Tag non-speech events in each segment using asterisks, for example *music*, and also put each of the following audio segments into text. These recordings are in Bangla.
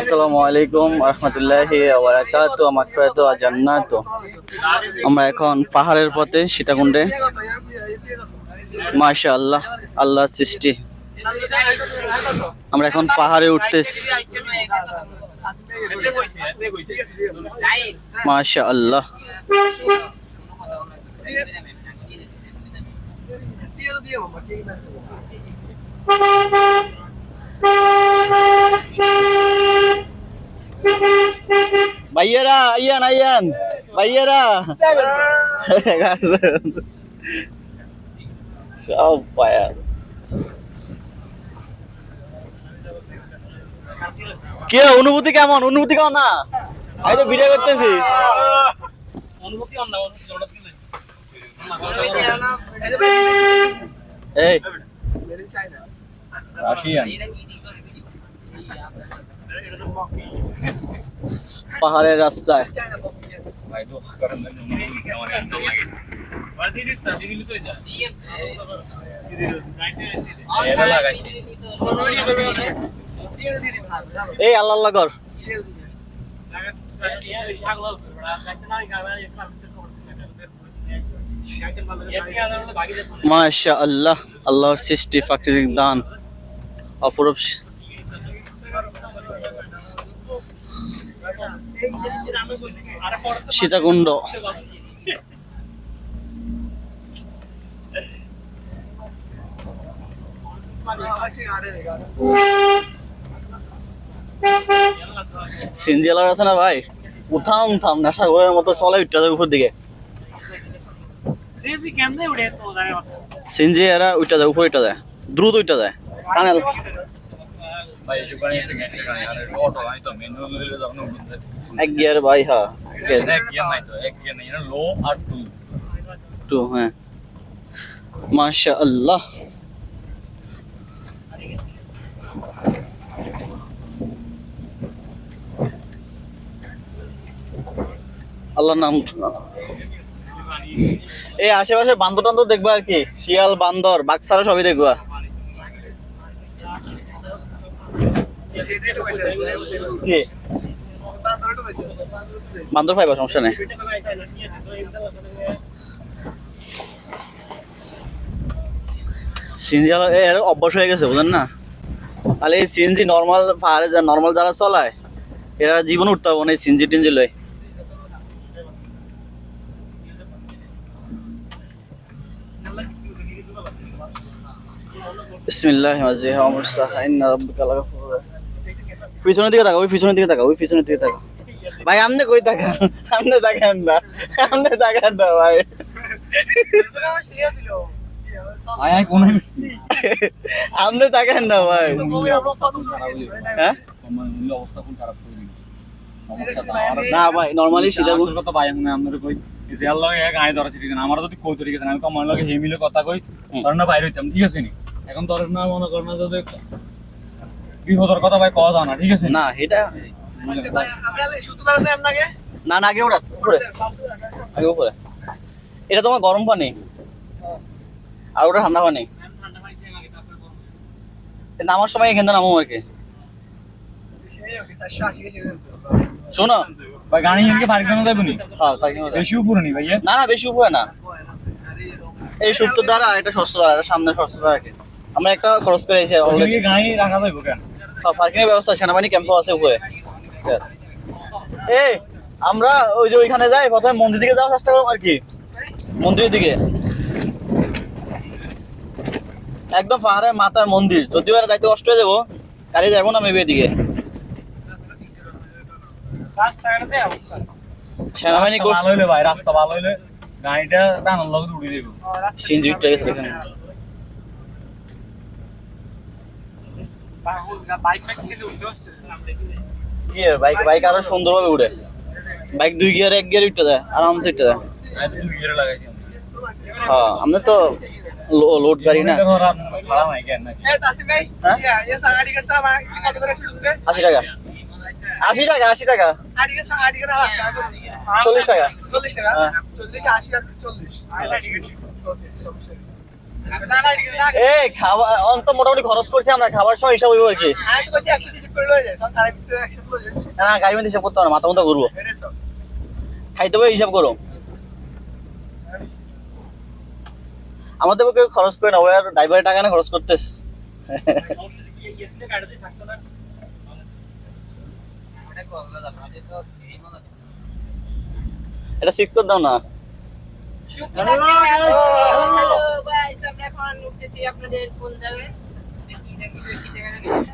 আসসালামু আলাইকুম রহমতুল্লাহি মাগফিরাতু ওয়া জান্নাতু। আমরা এখন পাহাড়ের পথে সীতাকুণ্ডে। মাশাআল্লাহ, আল্লাহর সৃষ্টি। আমরা এখন পাহাড়ে উঠতেছি। মাশাআল্লাহ। ভাইয়েরা, আইয়ান আইয়ান, ভাইয়েরা। কে, অনুভূতি কেমন? অনুভূতি কেমন না? আমি তো ভিডিও করতেছি। এই। রাশিয়ান। *laughs* পাহাড়ের রাস্তায়। এই আল্লাহ আল্লাহ কর মাশা আল্লাহ আল্লাহর সৃষ্টি প্রাকৃতিক দান। অপরূপ। সীতাকুণ্ড। সিনজি আলার আছে না ভাই? উঠাম উঠাম নেশা ঘরের মতো চলে উঠতে যায় উপর দিকে। সিনজি এরা উঠতে যায় উপর উঠতে যায় দ্রুত উঠতে যায় টানেল এক গিয়ার ভাই হ্যাঁ টু হ্যাঁ। মাশা আল্লাহ আল্লাহর নাম এই আশেপাশে বান্দর টান্দর দেখবা আর কি। শিয়াল বান্দর বাচ্চারা সবই দেখবা। কি? বান্দর সমস্যা নেই। অভ্যাস হয়ে গেছে, বুঝলেন না? তাহলে এই সিএনজি নর্মাল পাহাড়ে যা নর্মাল যারা চলায়, এরা জীবন উঠতে পারব না এই সিএনজি টিনজি লয়। বিসমিল্লাহ পিছনের দিকে তাকা ওই পিছনের দিকে তাকা ওই পিছনের দিকে তাকা ভাই আমনে কই তাকা আমনে তাকান না। আমনে তাকান না ভাই। আমনে তাকান না ভাই। হ্যাঁ না ভাই নরমালি সিধা আমার যদি কই তরিকে আমি কমার লগে হেমিলে কথা কই তোর না বাইরে হইতাম ঠিক আছে নি? এখন তোর না মনে কর না যদি বিপদের কথা ভাই কওয়া যায় না ঠিক আছে? না এটা না না আগে উপরে আগে উপরে। এটা তোমার গরম পানি। আর ওটা ঠান্ডা পানি। নামার সময় এখান নামো আর কি শোনো। ভাই গাড়ি যাবনি হ্যাঁ পার্কিং বেশি উপরে নি ভাইয়া। না না বেশি উপরে না। এই সুপ্ত দ্বারা এটা সস্ত দ্বারা এটা সামনে সস্ত দ্বারা আমরা একটা ক্রস করে এসেছি অলরেডি গাড়ি রাখা যাবে কেন? পার্কিং এর ব্যবস্থা সেনাবাহিনী ক্যাম্পও আছে উপরে। এই আমরা ওই যে ওইখানে যাই প্রথমে মন্দির দিকে যাওয়ার চেষ্টা করব আর কি। মন্দিরের দিকে। একদম পাহাড়ের মাথায় মন্দির। যদিও এরা যাইতে কষ্ট হয়ে যাব গাড়ি যাব না মেবি এদিকে। সেনাবাহিনী ভাই রাস্তা ভালো হইলে গাড়িটা টানার লগে উড়ে দেবো। সিনজি উঠে গেছে কি বাইক বাইক আরও সুন্দরভাবে উঠে বাইক দুই গিয়ার এক গিয়ার উঠতে যায় আরামসে উঠতে গিয়ারে লাগাইছি হ্যাঁ আমরা তো লোড গাড়ি না। ভাড়া নাই কেন নাকি? আশি টাকা। আশি টাকা আশি টাকা। চল্লিশ টাকা। হ্যাঁ। এই খাবার অন্ত মোটামুটি খরচ করছি আমরা খাবার সময় হিসাব হইব আর কি। না না গাড়ি মধ্যে হিসাব করতে না মাথা মতো ঘুরবো। খাইতে হবে হিসাব করো। আমাদের কেউ খরচ করে না ওই আর ড্রাইভারের টাকা না খরচ করতেস এটা সিট করে দাও না।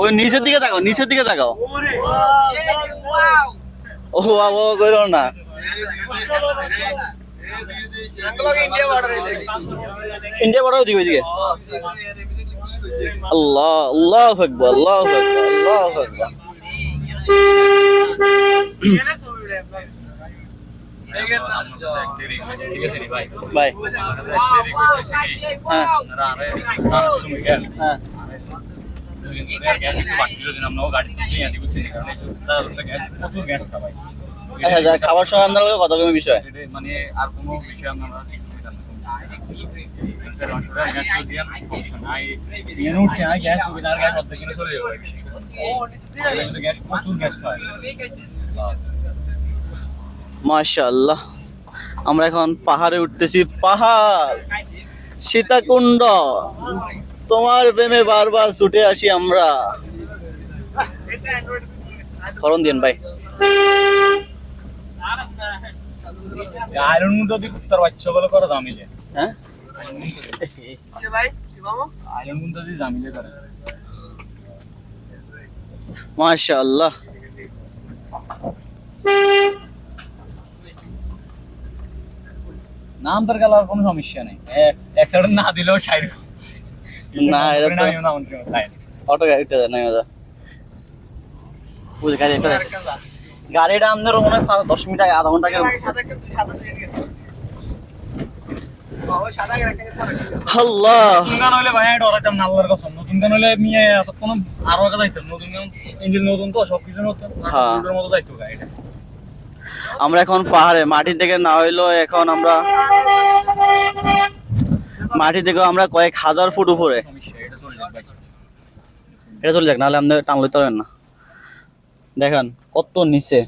ওই নিচের দিকে তাকাও নিচের দিকে তাকাও ও বাবা করো না ইন্ডিয়া বড় ওদিকে ওইদিকে আল্লাহ আল্লাহ আকবার আল্লাহ আকবার আল্লাহ আকবার ভাই হ্যাঁ। হ্যাঁ। গ্যাস আচ্ছা খাবার সময় আপনার কথা কমে বিষয় মানে আর কোনো বিষয়? আমরা প্রচুর গ্যাস মাশাআল্লাহ। আমরা এখন পাহাড়ে উঠতেছি পাহাড়! সীতাকুণ্ড! তোমার প্রেমে বারবার ছুটে আসি আমরা। ফরন দিন ভাই। আয়রন মুন্ড দিয়ে কুত্তার বাচ্চা বলে করে জামিলে হ্যাঁ আয়রন মুন্ড দিয়ে জামিলে করে মাশাআল্লাহ নাম তার গেলার কোনো সমস্যা নেই। এক সাইড না দিলেও সাইড না, এটা না অটো গাড়িটা নাই মজা বুঝে গাড়ি এটা গাড়িটা আমাদের মনে হয় দশ মিনিট আগে আধা ঘণ্টা আগে। আল্লাহ। নতুন গান হইলে ভাই ডরাইতাম না আল্লাহর কসম। নতুন গান নিয়ে এতক্ষণ আরও আগে যাইতাম। নতুন গান ইঞ্জিন নতুন তো সবকিছু নতুন। হ্যাঁ। মতো যাইতো গাড়িটা। আমরা এখন পাহাড়ে মাটি থেকে না হইল এখন আমরা মাটি থেকে আমরা কয়েক হাজার ফুট উপরে। এটা চলে যাক নাহলে আপনি টান লইতে পারবেন না। দেখেন কত নিচে।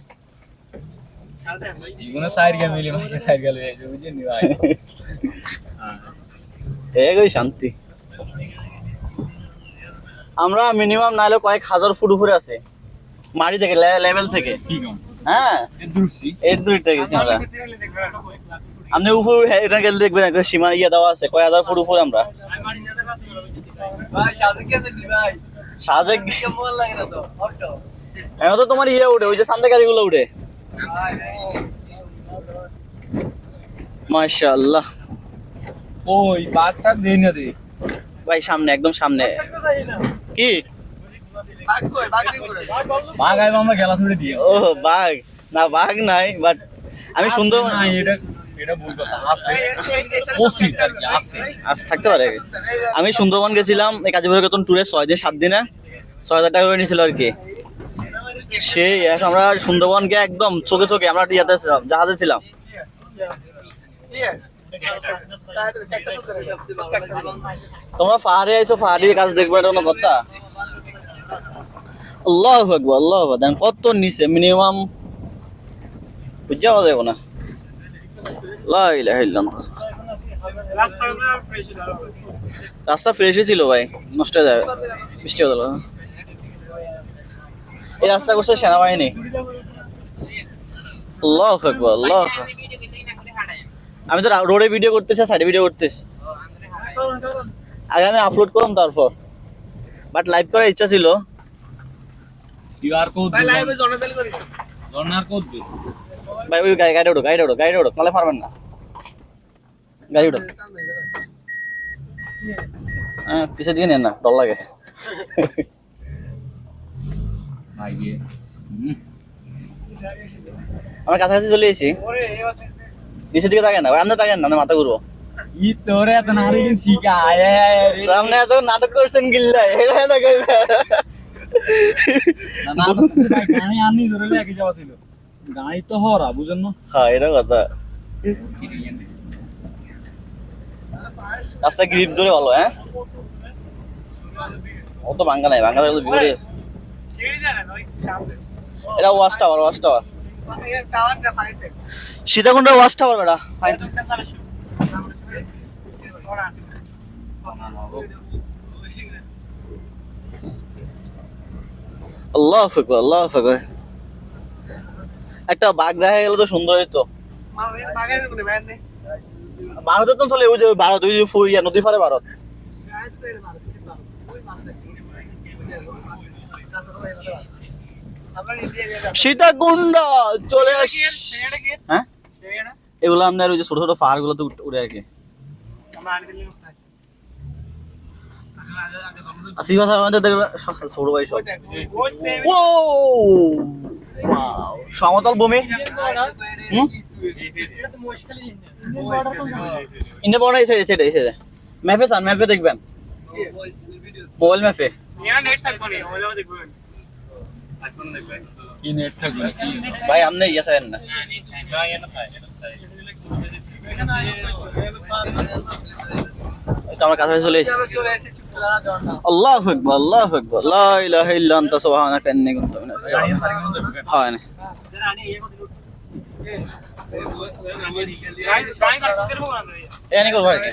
শান্তি। আমরা মিনিমাম নাহলে কয়েক হাজার ফুট উপরে আছে। মাটি থেকে লেভেল থেকে। হ্যাঁ। এই দুইটা গেছি আমরা। আপনি উপর এটা গেলে দেখবেন একটা সীমা ইয়ে দেওয়া আছে কয় হাজার ফুট উপরে আমরা। সাজেক এখন তো তোমার ইয়ে উঠে ওই যে সামনে গাড়িগুলো উঠে। মাশাআল্লাহ। ওই বাঘটা দেই না ভাই সামনে একদম সামনে। কি? বাঘ আইবা আমরা গেলা ছুড়ে দিয়ে। ও বাঘ না বাঘ নাই বাট আমি সুন্দর না এটা এটা ভুল কথা আছে। ওসি আর কি আছে। আজ থাকতে পারে। আমি সুন্দরবন গেছিলাম এই কাজীপুরের কত ট্যুরে ছয় দিন সাত দিনে। ছয় হাজার টাকা করে নিয়েছিল আর কি। সেই আমরা সুন্দরবনকে একদম চোখে চোখে আমরা ইয়াতে ছিলাম জাহাজে ছিলাম। তোমরা পাহাড়ে আইছো পাহাড়ি কাজ দেখবে এটা কোনো কথা? আল্লাহ আকবার, আল্লাহ দেখেন কত নিচে মিনিমাম বুঝা যাবে না। রাস্তা ফ্রেশই ছিল ভাই, নষ্ট হয়ে যাবে। বৃষ্টি গেল এই রাস্তা করছে সেনাবাহিনী। আল্লাহ আকবার, আল্লাহ। আমি তো রোডে ভিডিও করতেছি সাইডে ভিডিও করতেছি। আগে আমি আপলোড করলাম তারপর। বাট লাইভ করার ইচ্ছা ছিল। কিউআর কোড জর্নার কোড দে ভাই ওই গাড়ি গাড়ি ওঠো গাড়ি ওঠো গাড়ি ওঠো নাহলে পারবেন না। গাড়ি ওঠো হ্যাঁ পিছিয়ে দিয়ে নেন না ডর লাগে। ভাই দিয়ে হুম। কাছাকাছি চলে এসেছি। নিচের দিকে থাকেন না আপনি না মাথা ঘুরবো। ই তোরে এত শিখা আপনি এত নাটক করছেন গিল্লা এটা গাড়ি আনি ধরে লেগে যাওয়া ছিল গাড়ি তো হরা বুঝেন না হ্যাঁ এটা কথা রাস্তায় গ্রিপ ধরে ভালো হ্যাঁ ও ভাঙ্গা নাই ভাঙ্গা থাকলে বিপরীত এটা ওয়াশ টাওয়ার ওয়াশ টাওয়ার সীতাকুণ্ডের ওয়াশ টাওয়ার বেটা আল্লাহ আল্লাহ একটা বাঘ দেখা গেলে তো সুন্দর হইতো। ভারতের তো চলে, ওই যে ভারত, ওই যে ফু- ইয়া নদী পারে ভারত। সীতাকুণ্ড চলে আস হ্যাঁ? এগুলো আপনার ওই যে ছোট ছোট পাহাড়গুলো তো উঠে আর কি। আসি কথা আমাদের দেখলে সব ছোট ভাই সব। ও সমতল ভূমি। বড় এই ম্যাপে চান ম্যাপে দেখবেন। মোবাইল ম্যাপে ভাই আপনি ইয়ে ছাড়েন না। আমার কাছে চলে এসেছি। আল্লাহ আকবার আল্লাহ আকবার। লা ইলাহা ইল্লা আনতা সুবহানাকা ইন্নী কুনতু মিনাজ জালিমিন। হয় এনি করব আর কি